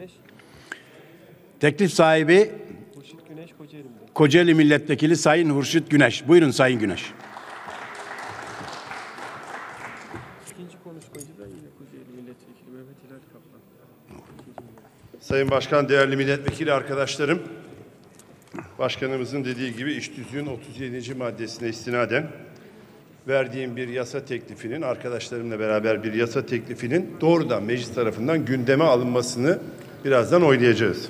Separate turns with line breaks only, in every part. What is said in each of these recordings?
Güneş,
Teklif sahibi
Hurşit Güneş Kocaeli'mden.
Kocaeli Milletvekili Sayın Hurşit Güneş. Buyurun Sayın Güneş.
İkinci konuşmacı da yine Kocaeli Milletvekili Mehmet Hilal Kaplan.
Sayın Başkan, değerli milletvekili arkadaşlarım, Başkanımızın dediği gibi iş tüzüğün 37. maddesine istinaden verdiğim bir yasa teklifinin, arkadaşlarımla beraber bir yasa teklifinin doğrudan meclis tarafından gündeme alınmasını birazdan oylayacağız.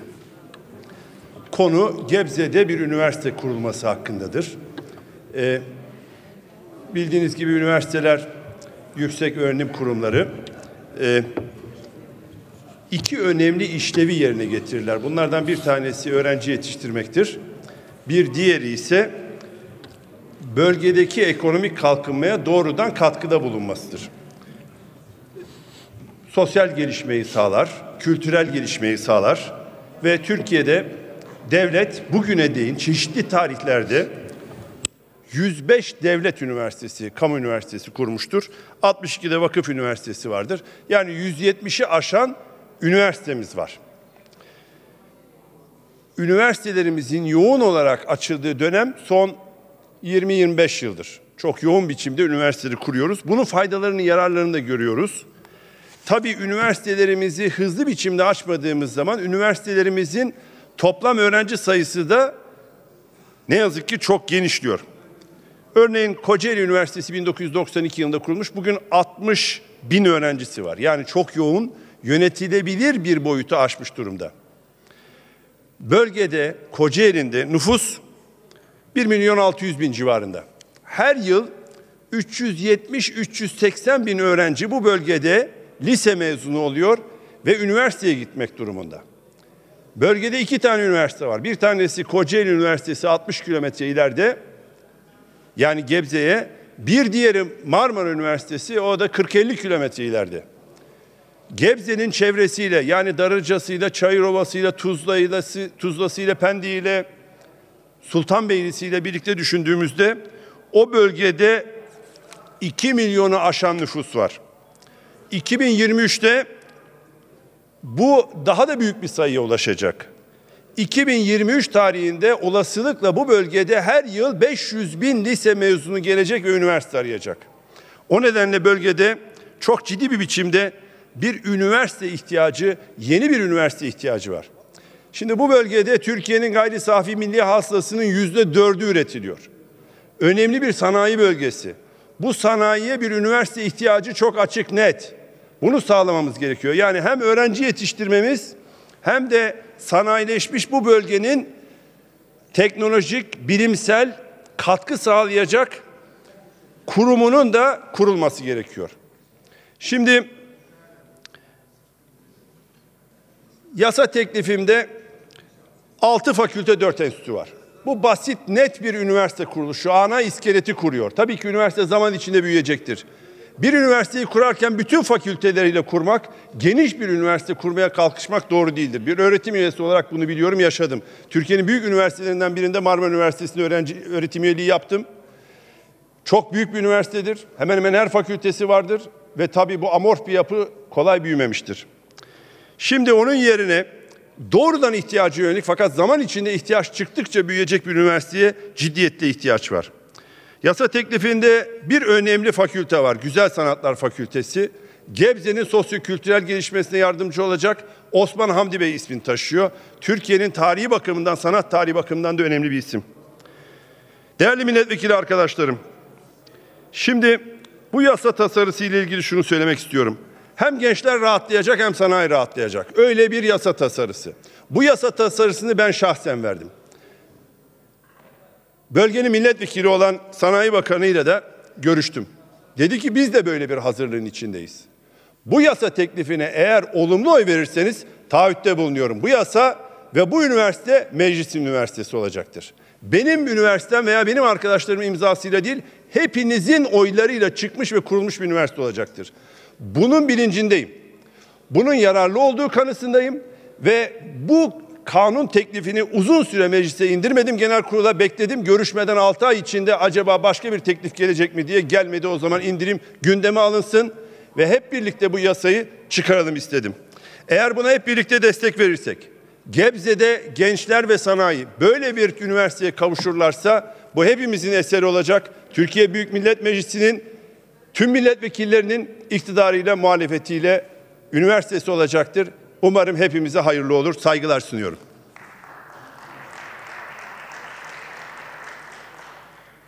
Konu Gebze'de bir üniversite kurulması hakkındadır. Ee, bildiğiniz gibi üniversiteler yüksek öğrenim kurumları. Ee, iki önemli işlevi yerine getirirler. Bunlardan bir tanesi öğrenci yetiştirmektir. Bir diğeri ise bölgedeki ekonomik kalkınmaya doğrudan katkıda bulunmasıdır. Sosyal gelişmeyi sağlar, kültürel gelişmeyi sağlar ve Türkiye'de devlet bugüne değin çeşitli tarihlerde 105 devlet üniversitesi, kamu üniversitesi kurmuştur. 62'de vakıf üniversitesi vardır. Yani 170'i aşan üniversitemiz var. Üniversitelerimizin yoğun olarak açıldığı dönem son 20-25 yıldır. Çok yoğun biçimde üniversiteleri kuruyoruz. Bunun faydalarını, yararlarını da görüyoruz. Tabii üniversitelerimizi hızlı biçimde açmadığımız zaman üniversitelerimizin toplam öğrenci sayısı da ne yazık ki çok genişliyor. Örneğin Kocaeli Üniversitesi 1992 yılında kurulmuş. Bugün 60 bin öğrencisi var. Yani çok yoğun, yönetilebilir bir boyutu aşmış durumda. Bölgede, Kocaeli'nde nüfus 1 milyon 600 bin civarında. Her yıl 370-380 bin öğrenci bu bölgede lise mezunu oluyor ve üniversiteye gitmek durumunda. Bölgede iki tane üniversite var. Bir tanesi Kocaeli Üniversitesi 60 kilometre ileride. Yani Gebze'ye. Bir diğeri Marmara Üniversitesi o da 40-50 kilometre ileride. Gebze'nin çevresiyle yani Darıcası'yla, Çayırovası'yla, Tuzla'yla, Tuzla'sıyla, Pendik'iyle, Sultanbeyli'siyle birlikte düşündüğümüzde o bölgede 2 milyonu aşan nüfus var. 2023'te bu daha da büyük bir sayıya ulaşacak. 2023 tarihinde olasılıkla bu bölgede her yıl 500 bin lise mezunu gelecek ve üniversite arayacak. O nedenle bölgede çok ciddi bir biçimde bir üniversite ihtiyacı, yeni bir üniversite ihtiyacı var. Şimdi bu bölgede Türkiye'nin gayri safi milli hasılasının yüzde dördü üretiliyor. Önemli bir sanayi bölgesi. Bu sanayiye bir üniversite ihtiyacı çok açık net. Bunu sağlamamız gerekiyor. Yani hem öğrenci yetiştirmemiz hem de sanayileşmiş bu bölgenin teknolojik, bilimsel katkı sağlayacak kurumunun da kurulması gerekiyor. Şimdi yasa teklifimde 6 fakülte 4 enstitü var. Bu basit net bir üniversite kuruluşu. Ana iskeleti kuruyor. Tabii ki üniversite zaman içinde büyüyecektir. Bir üniversiteyi kurarken bütün fakülteleriyle kurmak, geniş bir üniversite kurmaya kalkışmak doğru değildir. Bir öğretim üyesi olarak bunu biliyorum, yaşadım. Türkiye'nin büyük üniversitelerinden birinde Marmara Üniversitesi'nde öğrenci öğretim üyeliği yaptım. Çok büyük bir üniversitedir. Hemen hemen her fakültesi vardır ve tabii bu amorf bir yapı kolay büyümemiştir. Şimdi onun yerine doğrudan ihtiyacı yönelik fakat zaman içinde ihtiyaç çıktıkça büyüyecek bir üniversiteye ciddiyetle ihtiyaç var. Yasa teklifinde bir önemli fakülte var. Güzel Sanatlar Fakültesi. Gebze'nin sosyokültürel gelişmesine yardımcı olacak Osman Hamdi Bey ismini taşıyor. Türkiye'nin tarihi bakımından, sanat tarihi bakımından da önemli bir isim. Değerli milletvekili arkadaşlarım, şimdi bu yasa tasarısı ile ilgili şunu söylemek istiyorum. Hem gençler rahatlayacak hem sanayi rahatlayacak. Öyle bir yasa tasarısı. Bu yasa tasarısını ben şahsen verdim. Bölgenin milletvekili olan Sanayi Bakanı ile de görüştüm. Dedi ki biz de böyle bir hazırlığın içindeyiz. Bu yasa teklifine eğer olumlu oy verirseniz taahhütte bulunuyorum. Bu yasa ve bu üniversite meclis üniversitesi olacaktır. Benim üniversitem veya benim arkadaşlarımın imzasıyla değil, hepinizin oylarıyla çıkmış ve kurulmuş bir üniversite olacaktır. Bunun bilincindeyim. Bunun yararlı olduğu kanısındayım ve bu kanun teklifini uzun süre meclise indirmedim. Genel kurula bekledim. Görüşmeden 6 ay içinde acaba başka bir teklif gelecek mi diye gelmedi. O zaman indirim gündeme alınsın ve hep birlikte bu yasayı çıkaralım istedim. Eğer buna hep birlikte destek verirsek, Gebze'de gençler ve sanayi böyle bir üniversiteye kavuşurlarsa bu hepimizin eseri olacak. Türkiye Büyük Millet Meclisi'nin tüm milletvekillerinin iktidarıyla muhalefetiyle üniversitesi olacaktır. Umarım hepimize hayırlı olur. Saygılar sunuyorum.